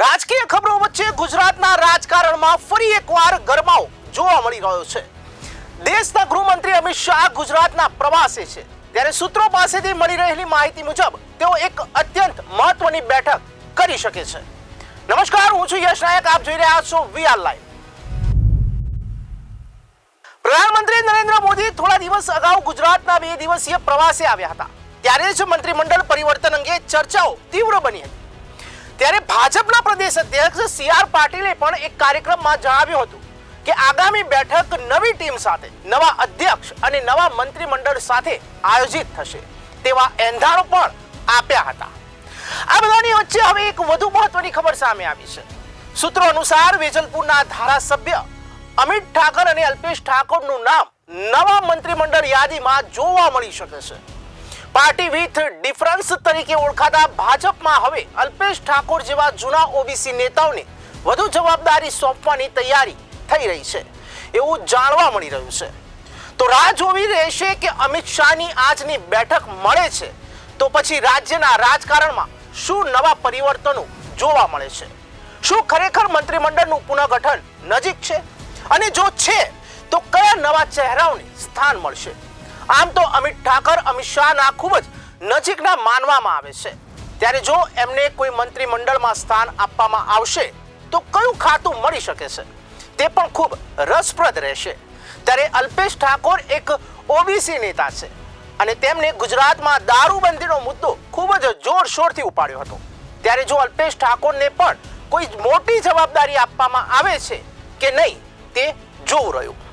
રાજકીય ખબરો વચ્ચે ગુજરાતના રાજકારણમાં ફરી એકવાર ગરમાવો જોવા મળી રહ્યો છે. દેશના ગૃહમંત્રી અમિત શાહ ગુજરાતના પ્રવાસે છે. ત્યારે સૂત્રો પાસેથી મળી રહેલી માહિતી મુજબ તેઓ એક અત્યંત મહત્વની બેઠક કરી શકે છે. નમસ્કાર, હું છું યશ નાયક. આપ જોઈ રહ્યા છો વીઆર લાઈવ. પ્રધાનમંત્રી નરેન્દ્ર મોદી થોડા દિવસ અગાઉ ગુજરાતના બે દિવસીય પ્રવાસે આવ્યા હતા. ત્યારે જ મંત્રીમંડળ પરિવર્તન અંગે ચર્ચાઓ તીવ્ર બની હતી. ત્યારે ભાજપના પ્રદેશ અધ્યક્ષ સી આર પાટીલે પણ એક કાર્યક્રમમાં જણાવ્યું હતું કે આગામી બેઠક નવી ટીમ સાથે, નવા અધ્યક્ષ અને નવા મંત્રીમંડળ સાથે આયોજિત થશે. તેવા એંધાણો પણ આપ્યા હતા. આ બધાની વચ્ચે હવે એક વધુ મહત્વની ખબર સામે આવી છે. સૂત્રો અનુસાર વેજલપુરના ધારાસભ્ય અમિત ઠાકર અને અલ્પેશ ઠાકોરનું નામ નવા મંત્રીમંડળ યાદીમાં જોવા મળી શકે છે. પાર્ટી વિથ ડિફરન્સ તરીકે ઓળખાતા ભાજપમાં હવે અલ્પેશ ઠાકોર જેવા જૂના ઓબીસી નેતાઓને વધુ જવાબદારી સોંપવાની તૈયારી થઈ રહી છે. એવું જાણવા મળી રહ્યું છે. તો રાહ જોવી રહેશે કે અમિત શાહની આજની બેઠક મળે છે. તો પછી રાજ્યના રાજકારણમાં શું નવા પરિવર્તનો જોવા મળે છે? શું ખરેખર મંત્રીમંડળનું પુનઃગઠન નજીક છે? અને જો છે, તો કયા નવા ચહેરાઓને સ્થાન મળશે? આમ તો અમિત ઠાકર, અમિત શાહના ખૂબ જ નજીકના માનવામાં આવે છે. ત્યારે જો એમને કોઈ મંત્રીમંડળમાં સ્થાન આપવામાં આવશે, તો કયું ખાતું મળી શકે છે? તે પણ ખૂબ રસપ્રદ રહેશે. ત્યારે અલ્પેશ ઠાકોર એક ઓબીસી નેતા છે અને તેમણે ગુજરાતમાં દારૂબંધીનો મુદ્દો ખૂબ જ જોરશોરથી ઉપાડ્યો હતો. ત્યારે જો અલ્પેશ ઠાકોરને પણ કોઈ મોટી જવાબદારી આપવામાં આવે છે કે નહીં, તે જોવું રહ્યું.